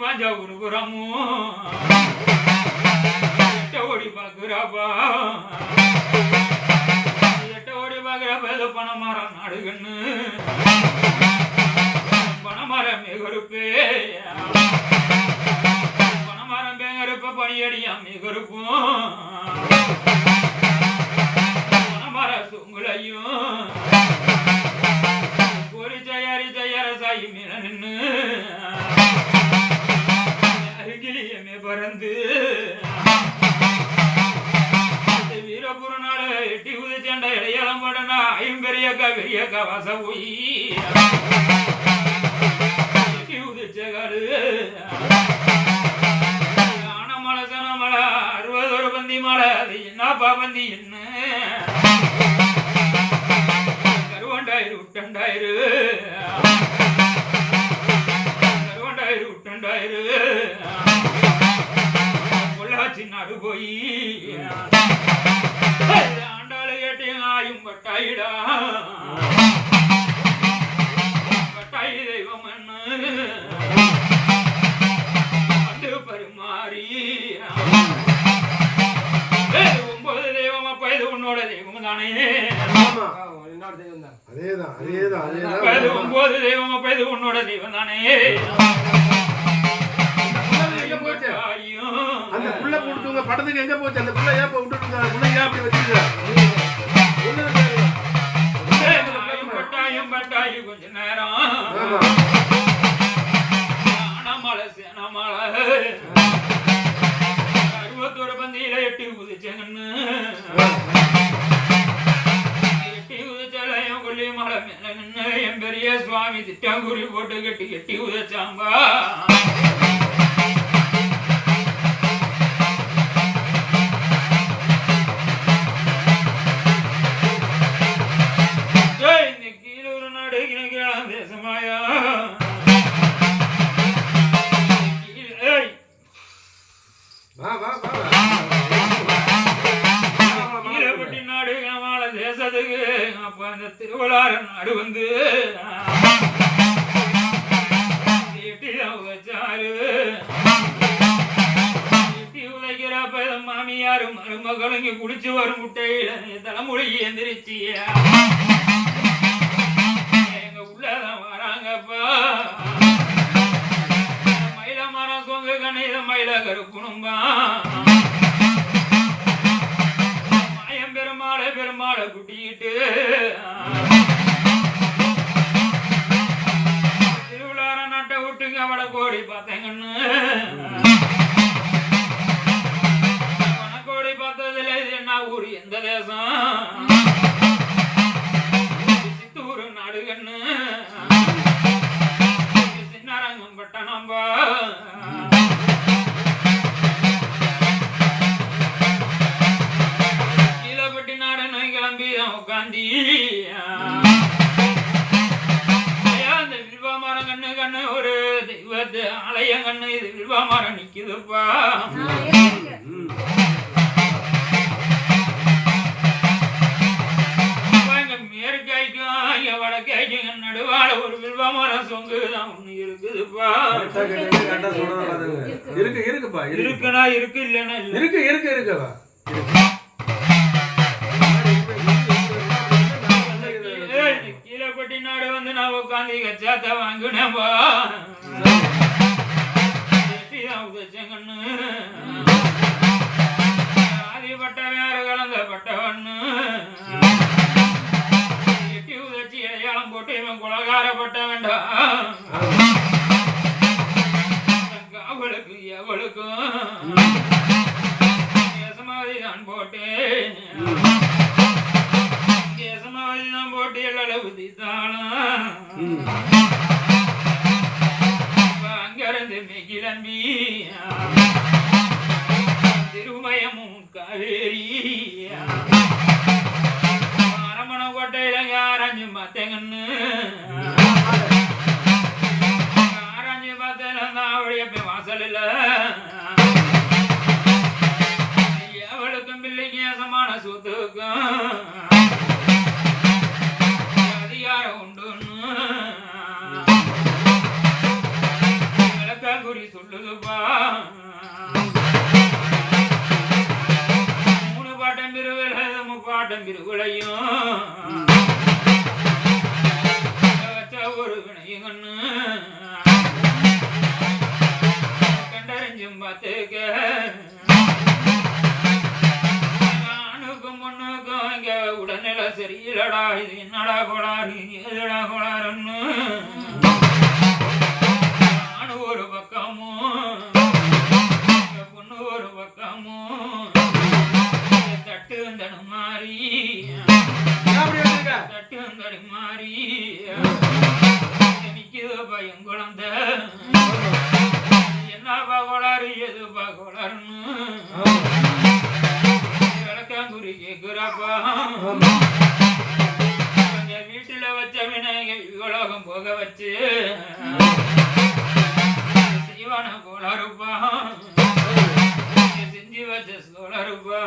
பாஞ்சா ஒரு புறமும் எட்ட ஓடி பார்க்குறாப்பா எட்ட ஓடி பார்க்குறப்ப ஏதோ பணமரம் நாடுகண்ணு பணமரம் மிகருப்பே. பணமரம் பேங்கருப்ப பணியடியா மிகருப்போம். பறந்து. வீரபுர நாடு எட்டி உதிச்சண்ட இடையாளம் படனா ஐம்பெரியக்கா பெரியக்கா வச போய். எட்டி உதிச்ச காடு ஆனமலை சனமலை அறுபதொரு பந்தி மலை அது என்னப்பா பந்தி என்ன? கருவண்டாயிரு விட்டண்டாயிரு கருவண்டாயிரு விட்டண்டாயிரு நாடு போய் ஆண்டாளு கேட்டு ஆயும் பட்டாயிடா பட்டாயி தெய்வம் வந்து பரிமாறி ஒன்பது தெய்வம் அப்ப இது உன்னோட தெய்வம் தானே அதேதான் அதேதான். அதேதான் ஒன்பது தெய்வம் அப்ப இது உன்னோட தெய்வம் தானே. படத்துக்கு எங்க போச்சு? அந்த புள்ள ஏன் இப்ப விட்டுட்டு இருக்காங்க புள்ள. ஏன் அப்படி வச்சிருக்க தாயும் பட்டாயும் கொஞ்ச நேரம். ஆமா ஆனமலை சேனமலை. அறுபத்தோரு பந்தியில எட்டி குதிச்சங்கன்னு எட்டி உதச்சலையும் கொல்லி மலை மேல நின்னு என் பெரிய சுவாமி திட்டாங்குறி போட்டு கட்டி கட்டி உதச்சாம்பா மாமியாரும் மருமகளும் இங்க குடிச்சு வரும் முட்டையில தலைமுடி எந்திரிச்சியா எங்க உள்ளதான் வராங்கப்பா. மயில மரம் சொங்க கணித மயில கருப்புணும்பா மாயம் பெருமாளை பெருமாளை குட்டிக்கிட்டு. திருவிழார நாட்டை விட்டுங்க அவளை கோடி பார்த்தேங்கன்னு. தேசம் சித்தூர் நாடுகன்னு சின்னரங்கம் பட்டணம்பா கீழப்பட்டி நாடுன்னு கிளம்பி உட்காந்தி அந்த வில்வா மரம் கண்ணு கண்ணு ஒரு தெய்வத்து ஆலயம் கண்ணு இது வில்வா மரம் நிக்குதுப்பா ஒரு வில்வா மரம் சொங்கு தான் ஒண்ணு இருக்குதுப்பா. இருக்கு. இருக்குப்பா இருக்கு. இருக்குனா இருக்கு இல்லைன்னா இல்ல. இருக்கு இருக்கு இருக்குப்பா. கீழப்பட்டி நாடு வந்து நான் உட்காந்து கச்சாத்த வாங்கினேன்பா குலகாரப்பட்ட வேண்டாம் அவளுக்கு எவளுக்கும் சமாதி தான் போட்டேன். சமாதி தான் போட்டு எல்லாம் உதித்தாலும் அங்கிருந்து கிளம்பி திருமயமும் காவேரி. அரமண கோட்டையில ஆராய்ஞ்சு பார்த்தேங்கன்னு வாசலில். எவளுக்கும் பிள்ளைக்கு சமான சொத்துக்கும். அதிகாரம் உண்டுன்னு. குறி சொல்லுதுப்பா. மூணு பாட்டம் பிரிவில் முப்பாட்டம் பிரிவுலையும். ನಿಮ್ಮತೆಗೆ ಅಣುಗು ಮುನ್ನುಗೋಂಗೆ ಉಡನೆಲ ಸರಿ ಲಡಾ ಕೊಡಾರಿ ನಡಗೊಳಾರಿ கொஞ்சம் வீட்டுல வச்ச விநாயகர் உலகம் போக வச்சு. சிவன கோளாறுப்பா. செஞ்சு வச்ச சோழருப்பா.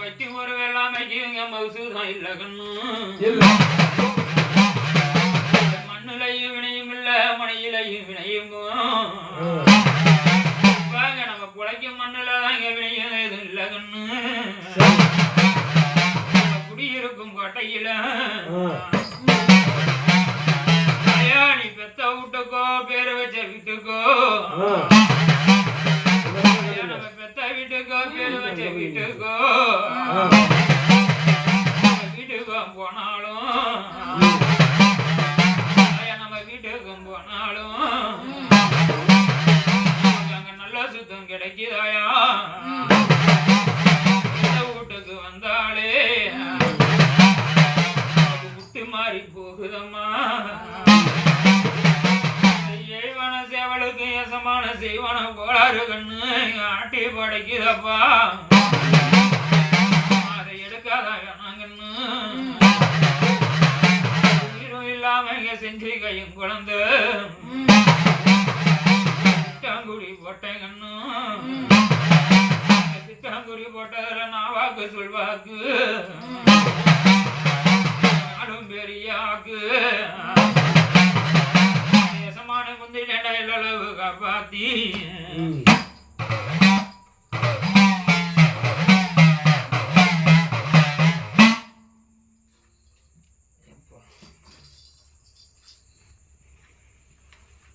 வைக்கும் ஒரு வெள்ளாமைக்கு இங்க மவுசுதான் இல்ல கண்ணு இல்ல. மனையிலையும் வினையும் வாங்க நம்ம புழைக்கும் மண்ணுல தாங்க வினையும் எதுவும் இல்ல கண்ணு குடியிருக்கும் கோட்டையில நீ பெத்த வீட்டுக்கோ பேரு வச்ச வீட்டுக்கோ நம்ம பெத்த வீட்டுக்கோ பேரு வச்ச வீட்டுக்கோ அங்க நல்ல சுத்தம் கிடைக்குதாயா? வீட்டுக்கு வந்தாலே முட்டு மாறி போகுதம்மா. செய்வன சேவலுக்கு எசமான செய்வன கோளாறு கண்ணு ஆட்டி படைக்குதப்பா. அதை எடுக்காத செஞ்சு கையும் குழந்தை. தாங்குடி போட்டேன் கண்ணு. திட்டாங்குடி போட்டதுல நான் சொல்வாக்கு. நாடும் பெரியாக்கு. தேசமான முந்தினடா அளவு காப்பாத்தி?